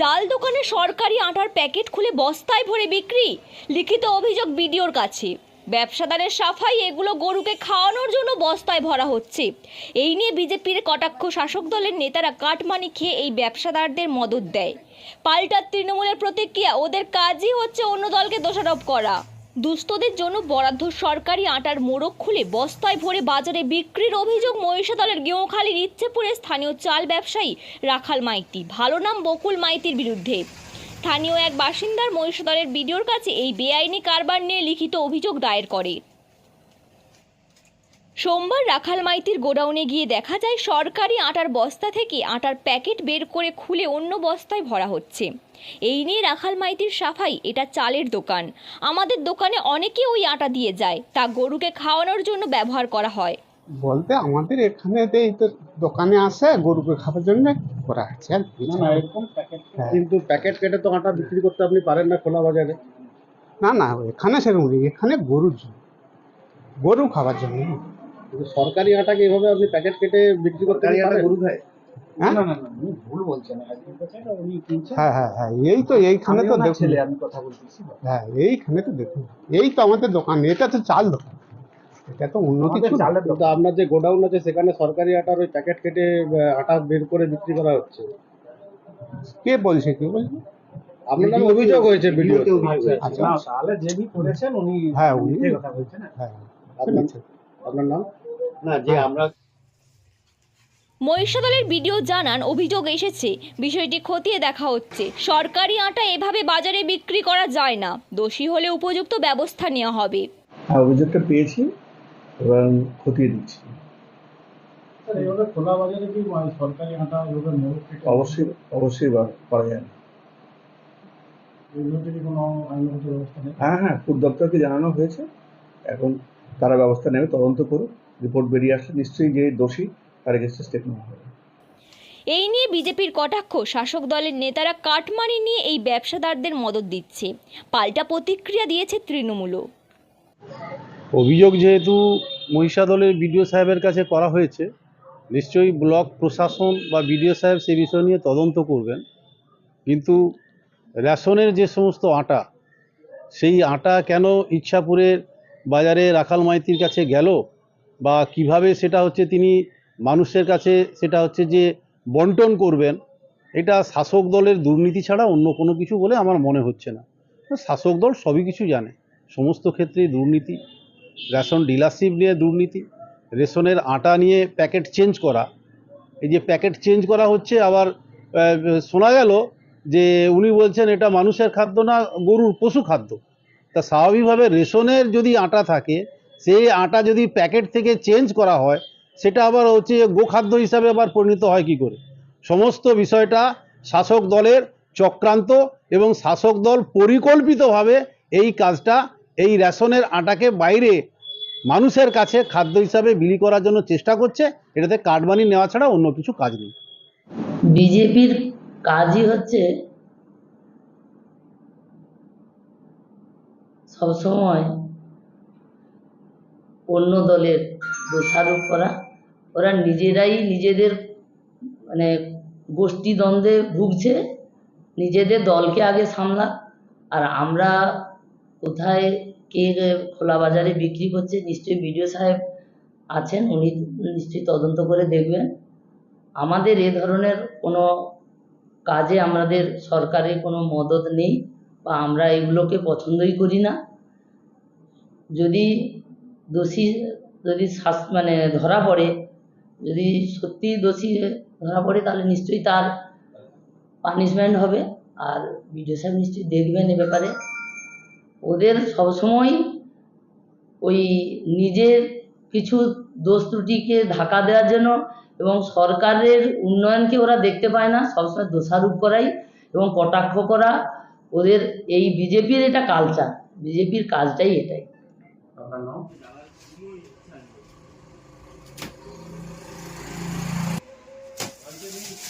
চাল দোকানে সরকারি আটার প্যাকেট খুলে বস্তায় ভরে বিক্রি? লিখিত অভিযোগ বিডিওর কাছে। ব্যবসাদারের সাফাই, এগুলো গরুকে খাওয়ানোর জন্য বস্তায় ভরা হচ্ছে। এই নিয়ে বিজেপির কটাক্ষ শাসক দলের নেতারা কাটমানি খেয়ে এই ব্যবসাদারদের মদত দেয়। পাল্টা তৃণমূলের প্রতিক্রিয়া, ওদের কাজই হচ্ছে অন্য দলকে দোষারোপ করা। দুস্থদের জন্য বরাদ্দ সরকারি আটার মোড়ক খুলে বস্তায় ভরে বাজারে বিক্রির অভিযোগ মহিষাদলের গেঁওখালির ইচ্ছেপুরে স্থানীয় চাল ব্যবসায়ী রাখাল মাইতি। ভালো নাম বকুল মাইতির বিরুদ্ধে। স্থানীয় এক বাসিন্দার মহিষাদলের বিডিওর কাছে এই বেআইনি কারবার নিয়ে লিখিত অভিযোগ দায়ের করে। সোমবার রাখাল মাইতির গোডাউনে গিয়ে দেখা যায় সরকারি আটার বস্তা থেকে আটার প্যাকেট বের করে খুলে অন্য বস্তায় ভরা হচ্ছে। এই নিয়ে রাখাল মাইতির সাফাই এটা চালের দোকান। আমাদের দোকানে অনেকে ওই আটা দিয়ে যায় তা গরুকে খাওয়ানোর জন্য ব্যবহার করা হয়। বলতে আমাদের এখানে এই তো দোকানে আসে গরুকে খাবার জন্য করা আছে আর কিছু না, হ্যাঁ। কিন্তু প্যাকেট কেটে তো আটা বিক্রি করতে আপনি পারেন না খোলা বাজারে। না না এখানে সেরকম নেই এখানে গরুর জন্য গরু খাবার জন্য। কিন্তু সরকারি আটাকে এভাবে আপনি প্যাকেট কেটে বিক্রি করতে পারেন? গরু খায়? হ্যাঁ? না না না উনি ভুল বলছেন একজন বলছেন এটা উনি কিনছেন। হ্যাঁ হ্যাঁ হ্যাঁ এই তো এইখানে তো দেখুন। আমি কথা বলতেছি হ্যাঁ এইখানে তো দেখুন এই তো আমাদের দোকান এটা তো চাল দোকান। এটা তো অন্য কিছু চালের কিন্তু আপনার যে গোডাউন আছে সেখানে সরকারি আটার ওই প্যাকেট কেটে আটা বের করে বিক্রি করা হচ্ছে। কে বলছে কে বলছে? আপনার নামে অভিযোগ হয়েছে ভিডিও ভিডিওতে আচ্ছা। তাহলে যিনি করেছেন উনি হ্যাঁ, উনি- কথা বলছেন হ্যাঁ। আপনার নাম? না যে আমরা মহিষাদলের ভিডিও জানান অভিযোগ এসেছে বিষয়টি খতিয়ে দেখা হচ্ছে। সরকারি আটা এভাবে বাজারে বিক্রি করা যায় না। দোষী হলে উপযুক্ত ব্যবস্থা নেওয়া হবে। হ্যাঁ অভিযোগটা পেয়েছি এবং খতিয়ে দিচ্ছি স্যার এভাবে খোলা বাজারে কি মানে সরকারি আটা এভাবে মোড়ক অবশ্যই অবশ্যই বা- করা যায় না। এগুলো কোনো আইনগত ব্যবস্থা নেই? হ্যাঁ হ্যাঁ ফুড দপ্তরকে জানানো হয়েছে। এখন তারা ব্যবস্থা নেবে তদন্ত করুক। রিপোর্ট বেরিয়ে আসলে নিশ্চয়ই যে দোষী তার এগেস্টে স্টেপ নেওয়া হবে। এই নিয়ে বিজেপির কটাক্ষ শাসক দলের নেতারা কাটমানি নিয়ে এই ব্যবসাদারদের মদত দিচ্ছে। পাল্টা প্রতিক্রিয়া দিয়েছে তৃণমূলও। অভিযোগ যেহেতু মহিষাদলের বিডিও সাহেবের কাছে করা হয়েছে নিশ্চয়ই ব্লক প্রশাসন বা বিডিও সাহেব সে বিষয় নিয়ে তদন্ত করবেন। কিন্তু রেশনের যে সমস্ত আটা সেই আটা কেন ইচ্ছাপুরের বাজারে রাখাল মাইতির কাছে গেল? বা কীভাবে সেটা হচ্ছে তিনি মানুষের কাছে সেটা হচ্ছে যে বন্টন করবেন, এটা শাসক দলের দুর্নীতি ছাড়া অন্য কোনো কিছু বলে আমার মনে হচ্ছে না। শাসক দল সবই কিছু জানে। সমস্ত ক্ষেত্রেই দুর্নীতি, রেশন ডিলারশিপ নিয়ে দুর্নীতি, রেশনের আটা নিয়ে প্যাকেট চেঞ্জ করা। এই যে প্যাকেট চেঞ্জ করা হচ্ছে, আবার শোনা গেল যে উনি বলছেন এটা মানুষের খাদ্য না গরুর পশু খাদ্য। তা স্বাভাবিকভাবে রেশনের যদি আটা থাকে সেই আটা যদি প্যাকেট থেকে চেঞ্জ করা হয়, সেটা আবার হচ্ছে গোখাদ্য হিসাবে আবার পরিণত হয় কি করে? সমস্ত বিষয়টা শাসক দলের চক্রান্ত এবং শাসক দল পরিকল্পিতভাবে এই কাজটা, এই রেশনের আটাকে বাইরে মানুষের কাছে খাদ্য হিসাবে বিলি করার জন্য চেষ্টা করছে। এটাতে কাটবানি নেওয়া ছাড়া অন্য কিছু কাজ নেই। বিজেপির কাজই হচ্ছে সবসময় অন্য দলের দোষারোপ করা, ওরা নিজেরাই নিজেদের মানে গোষ্ঠীদ্বন্দ্বে ভুগছে, নিজেদের দলকে আগে সামলা, আর আমরা কোথায় কে খোলা বাজারে বিক্রি করছে, নিশ্চয়ই বিডিও সাহেব আছেন, উনি নিশ্চয়ই তদন্ত করে দেখবেন। আমাদের এ ধরনের কোনো কাজে আমাদের সরকারের কোনো মদত নেই, বা আমরা এগুলোকে পছন্দই করি না। যদি দোষী যদি শাস মানে ধরা পড়ে, যদি সত্যি দোষী ধরা পড়ে, তাহলে নিশ্চয়ই তার পানিশমেন্ট হবে। আর বিডিও সাহেব নিশ্চয়ই দেখবেন এ ব্যাপারে। ওদের সবসময় ওই নিজের কিছু দোষ ত্রুটিকে ঢাকা দেওয়ার জন্য এবং সরকারের উন্নয়নকে ওরা দেখতে পায় না। সবসময় দোষারোপ করাই এবং কটাক্ষ করা। ওদের এই বিজেপির এটা কালচার বিজেপির কাজটাই এটাই।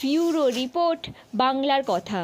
ব্যুরো রিপোর্ট বাংলার কথা।